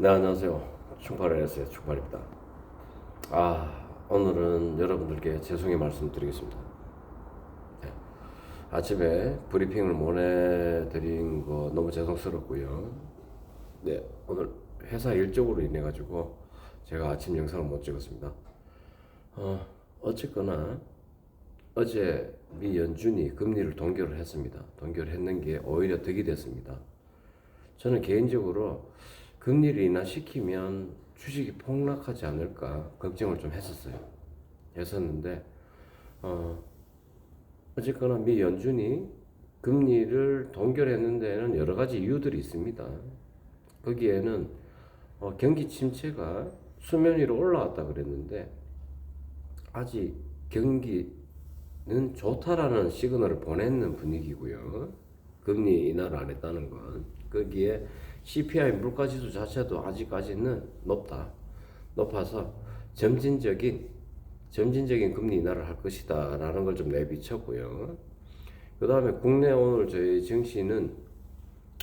네 안녕하세요. 충팔에서의 충팔입니다. 아 오늘은 여러분들께 죄송의 말씀 드리겠습니다. 네. 아침에 브리핑을 못 해드린 거 너무 죄송스럽고요. 네 오늘 회사 일적으로 인해 가지고 제가 아침 영상을 못 찍었습니다. 어, 어쨌거나 어제 미 연준이 금리를 동결을 했습니다. 동결을 했는 게 오히려 득이 됐습니다. 저는 개인적으로 금리를 인하시키면 주식이 폭락하지 않을까 걱정을 좀 했었어요. 했었는데 어 어쨌거나 미 연준이 금리를 동결했는 데는 여러 가지 이유들이 있습니다. 거기에는 어, 경기 침체가 수면 위로 올라왔다 그랬는데 아직 경기는 좋다라는 시그널을 보내는 분위기고요. 금리 인하를 안 했다는 건 거기에 CPI 물가지수 자체도 아직까지는 높다. 높아서 점진적인 점진적인 금리 인하를 할 것이다라는 걸 좀 내비쳤고요. 그 다음에 국내 오늘 저희 증시는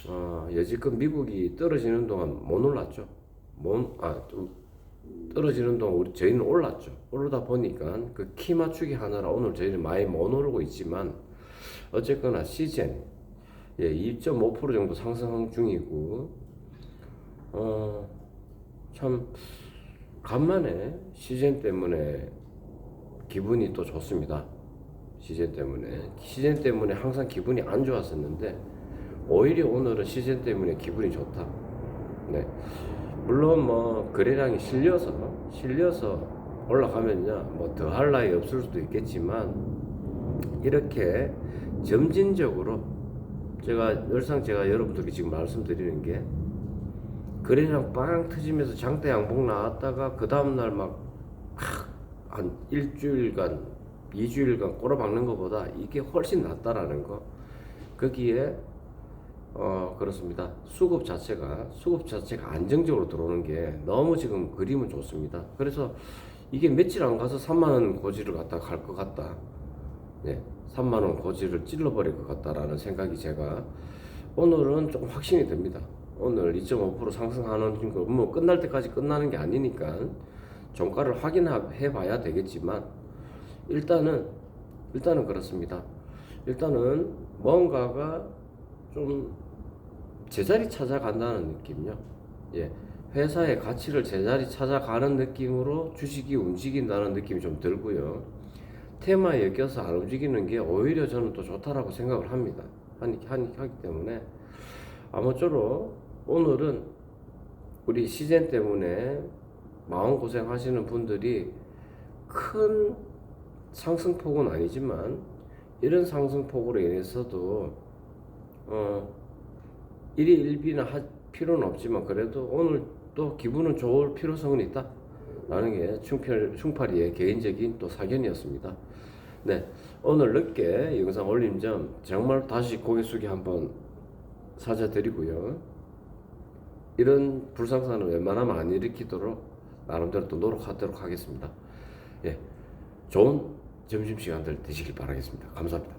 어, 여지껏 미국이 떨어지는 동안 못 올랐죠. 못, 아, 또 떨어지는 동안 우리 저희는 올랐죠. 오르다 보니까 그 키 맞추기 하느라 오늘 저희는 많이 못 오르고 있지만 어쨌거나 시젠 예, 2.5% 정도 상승 중이고, 어, 참, 간만에 시즌 때문에 기분이 또 좋습니다. 시즌 때문에. 시즌 때문에 항상 기분이 안 좋았었는데, 오히려 오늘은 시즌 때문에 기분이 좋다. 네. 물론 뭐, 거래량이 실려서, 실려서 올라가면요, 뭐, 더 할 나위 없을 수도 있겠지만, 이렇게 점진적으로 제가 늘상 제가 여러분들께 지금 말씀드리는 게 거래량 빵 터지면서 장대 양봉 나왔다가 그 다음날 막한 일주일간 이주일간 꼬라박는 것보다 이게 훨씬 낫다라는 거. 거기에 어 그렇습니다. 수급 자체가 수급 자체가 안정적으로 들어오는 게 너무 지금 그림은 좋습니다. 그래서 이게 며칠 안 가서 3만 원 고지를 갖다 갈 것 같다 네, 3만 원 고지를 찔러버릴 것 같다라는 생각이 제가 오늘은 조금 확신이 듭니다. 오늘 2.5% 상승하는 거 뭐 끝날 때까지 끝나는 게 아니니까 종가를 확인해 봐야 되겠지만 일단은 일단은 그렇습니다. 일단은 뭔가가 좀 제자리 찾아간다는 느낌요. 예. 회사의 가치를 제자리 찾아가는 느낌으로 주식이 움직인다는 느낌이 좀 들고요. 테마에 엮여서 안 움직이는 게 오히려 저는 또 좋다라고 생각을 합니다. 하니, 하니, 하기 때문에 아무쪼록 오늘은 우리 시즌 때문에 마음고생 하시는 분들이 큰 상승폭은 아니지만 이런 상승폭으로 인해서도 어 일이 일비나 할 필요는 없지만 그래도 오늘 또 기분은 좋을 필요성은 있다. 라는 게 충팔, 충팔이의 개인적인 또 사견이었습니다. 네. 오늘 늦게 영상 올린 점 정말 다시 고개 숙이 한번 사죄드리고요. 이런 불상사는 웬만하면 안 일으키도록 나름대로 또 노력하도록 하겠습니다. 예. 좋은 점심시간들 되시길 바라겠습니다. 감사합니다.